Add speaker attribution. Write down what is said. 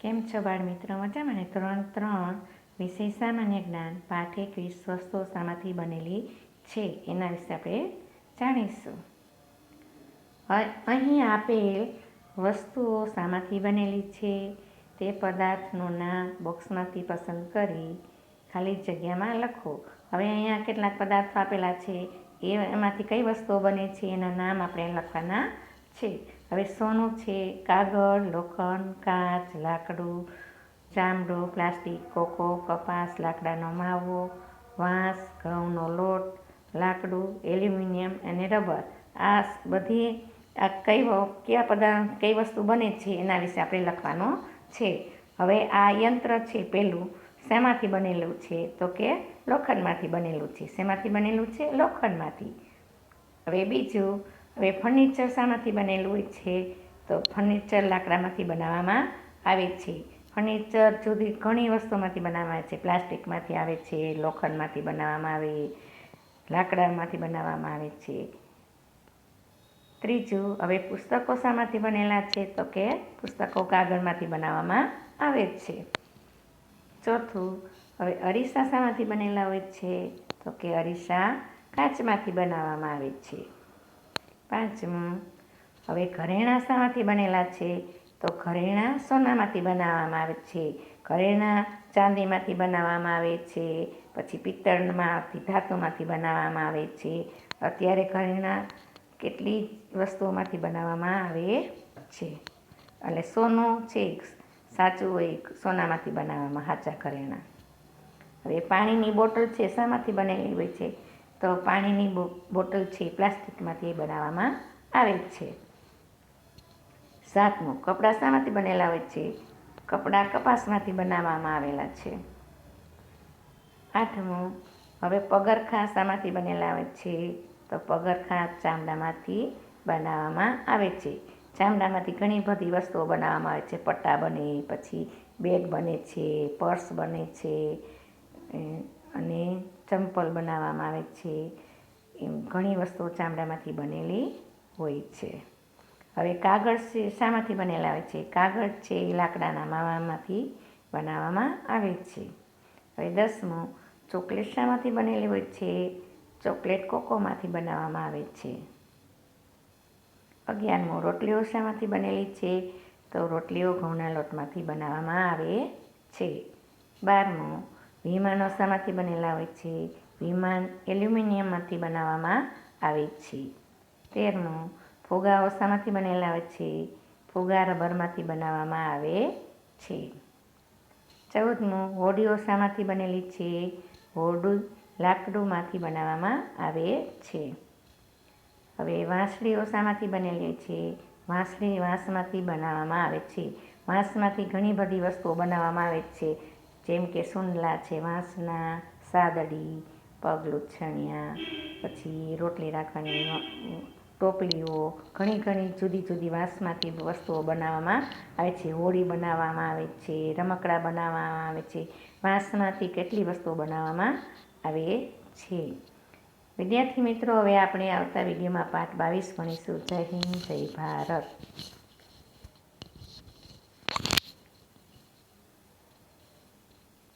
Speaker 1: કેમ છો બાળ મિત્રો મજામાં ને? ત્રણ ત્રણ વિષય સામાન્ય જ્ઞાન, પાઠ એકવીસ વસ્તુઓ શામાંથી બનેલી છે. એના વિશે આપણે જાણીશું. અહીં આપેલ વસ્તુઓ શામાંથી બનેલી છે. તે પદાર્થનું નામ બોક્સમાંથી પસંદ કરી ખાલી જગ્યામાં લખો. હવે અહીંયા કેટલાક પદાર્થો આપેલા છે. એ એમાંથી કઈ વસ્તુઓ બને છે? એના નામ આપણે લખવાના છે. હવે સોનું છે, કાગળ, લોખંડ, કાચ, લાકડું, ચામડું, પ્લાસ્ટિક, કોકો, કપાસ, લાકડાનો માવો, વાંસ, ઘઉંનો લોટ, લાકડું, એલ્યુમિનિયમ અને રબર. આ બધી આ કઈ કયા પદાર્થ, કઈ વસ્તુ બને છે એના વિશે આપણે લખવાનો છે. હવે આ યંત્ર છે પેલું શેમાંથી બનેલું છે? તો કે લોખંડમાંથી બનેલું છે. શેમાંથી બનેલું છે? લોખંડમાંથી. હવે બીજું હવે ફર્નિચર શામાંથી બનેલું હોય છે, તો ફર્નિચર લાકડામાંથી બનાવવામાં આવે છે. ફર્નિચર જુદી ઘણી વસ્તુમાંથી બનાવવામાં આવે છે. પ્લાસ્ટિકમાંથી આવે છે, લોખંડમાંથી બનાવવામાં આવે, લાકડામાંથી બનાવવામાં આવે છે. ત્રીજું, હવે પુસ્તકો શામાંથી બનેલા છે, તો કે પુસ્તકો કાગળમાંથી બનાવવામાં આવે છે. ચોથું, હવે અરીસા શામાંથી બનેલા હોય છે, તો કે અરીસા કાચમાંથી બનાવવામાં આવે છે. પાંચમું. હવે ઘરેણાં શામાંથી બનેલા છે તો ઘરેણાં સોનામાંથી બનાવવામાં આવે છે. ઘરેણાં ચાંદીમાંથી બનાવવામાં આવે છે. પછી પિત્તળમાંથી, ધાતુમાંથી બનાવવામાં આવે છે. અત્યારે ઘરેણાં કેટલી વસ્તુઓમાંથી બનાવવામાં આવે છે? એટલે સોનું છે સાચું હોય સોનામાંથી બનાવવામાં, સાચા ઘરેણાં. હવે પાણીની બોટલ છે, શામાંથી બનેલી હોય છે. તો પાણીની બોટલ છે પ્લાસ્ટિકમાંથી એ બનાવવામાં આવે છે. સાતમું, કપડાં શામાંથી બનેલા હોય છે? કપડાં કપાસમાંથી બનાવવામાં આવેલા છે. આઠમું, હવે પગરખાં શામાંથી બનેલા હોય છે? તો પગરખાં ચામડામાંથી બનાવવામાં આવે છે. ચામડામાંથી ઘણી બધી વસ્તુઓ બનાવવામાં આવે છે. પટ્ટા બને, પછી બેગ બને છે, પર્સ બને છે અને ચંપલ બનાવવામાં આવે છે. એમ ઘણી વસ્તુઓ ચામડામાંથી બનેલી હોય છે. હવે કાગળ છે, શામાંથી બનેલા હોય છે? કાગળ છે એ લાકડાના માવામાંથી બનાવવામાં આવે છે. હવે દસમું, ચોકલેટ શામાંથી બનેલી હોય છે? ચોકલેટ કોકોમાંથી બનાવવામાં આવે છે. અગિયારમું, રોટલીઓ શામાંથી બનેલી છે? તો રોટલીઓ ઘઉંના લોટમાંથી બનાવવામાં આવે છે. બારમું વિમાનો શામાંથી બનેલા હોય છે. વિમાન એલ્યુમિનિયમમાંથી બનાવવામાં આવે છે. તેરનું ફુગાઓ શામાંથી બનેલા હોય છે. ફુગા રબરમાંથી બનાવવામાં આવે છે. ચૌદમું હોડીઓ શામાંથી બનેલી છે. હોડું લાકડુંમાંથી બનાવવામાં આવે છે. હવે વાંસળીઓ શામાંથી બનેલી છે. વાંસળી વાંસમાંથી બનાવવામાં આવે છે. વાંસમાંથી ઘણી બધી વસ્તુઓ બનાવવામાં આવે છે. જેમ કે સુંડલા છે, વાંસના, સાદડી, પગ લૂછણિયા, પછી રોટલી રાખવાની ટોપલીઓ, ઘણી ઘણી જુદી જુદી વાંસમાંથી વસ્તુઓ બનાવવામાં આવે છે. હોળી બનાવવામાં આવે છે, રમકડા બનાવવામાં આવે છે. વાંસમાંથી કેટલી વસ્તુઓ બનાવવામાં આવે છે? વિદ્યાર્થી મિત્રો, હવે આપણે આવતા વિડીયોમાં પાઠ બાવીસ ભણીશું જય હિન્દ, જય ભારત.